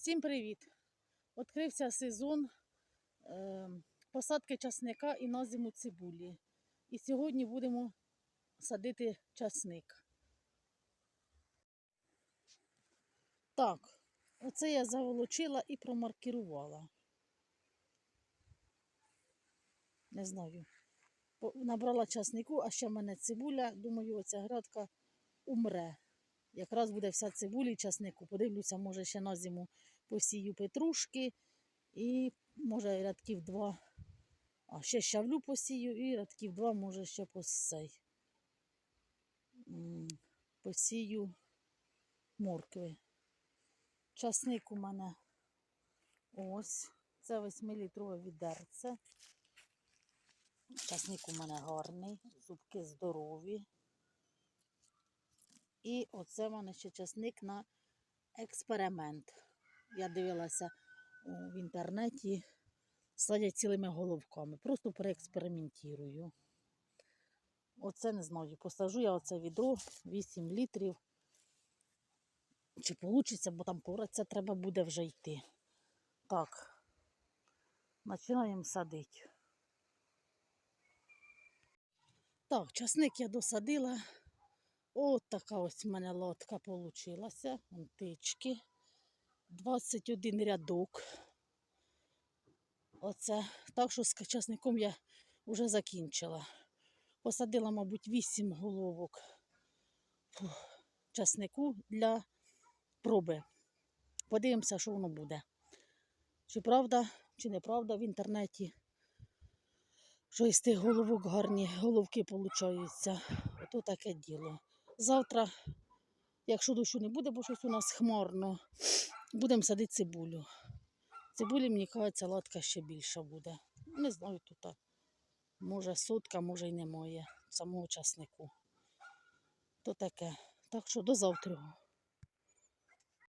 Всім привіт! Відкрився сезон е, посадки часника і на зиму цибулі. І сьогодні будемо садити часник. Так, оце я заволочила і промаркірувала. Не знаю. Набрала часнику, а ще в мене цибуля. Думаю, оця грядка умре. Якраз буде вся цибуля і часнику. Подивлюся, може ще на зиму посію петрушки і може рядків два. А ще щавлю посію і рядків два, може ще посей. Посію моркви. Часник у мене ось. Це 8-літрове відерце. Часник у мене гарний, зубки здорові. І оце в мене ще часник на експеримент. Я дивилася в інтернеті, садять цілими головками. Просто переекспериментую. Оце не знаю. Посажу я оце відро 8 літрів. Чи вийде, бо там пораться треба буде вже йти. Так, починаємо садити. Так, часник я досадила. От така ось в мене лотка получилася. Антички. 21 рядок. Оце. Так що з часником я вже закінчила. Посадила, мабуть, 8 головок фух, часнику для проби. Подивимося, що воно буде. Чи правда, чи неправда в інтернеті. Що із тих головок гарні головки получаються. Ото таке діло. Завтра, якщо дощу не буде, бо щось у нас хмарно, будемо садити цибулю. Цибулі, мені кажеться, латка ще більша буде. Не знаю тут. Може сотка, може й немає самого часнику. То таке. Так що до завтра.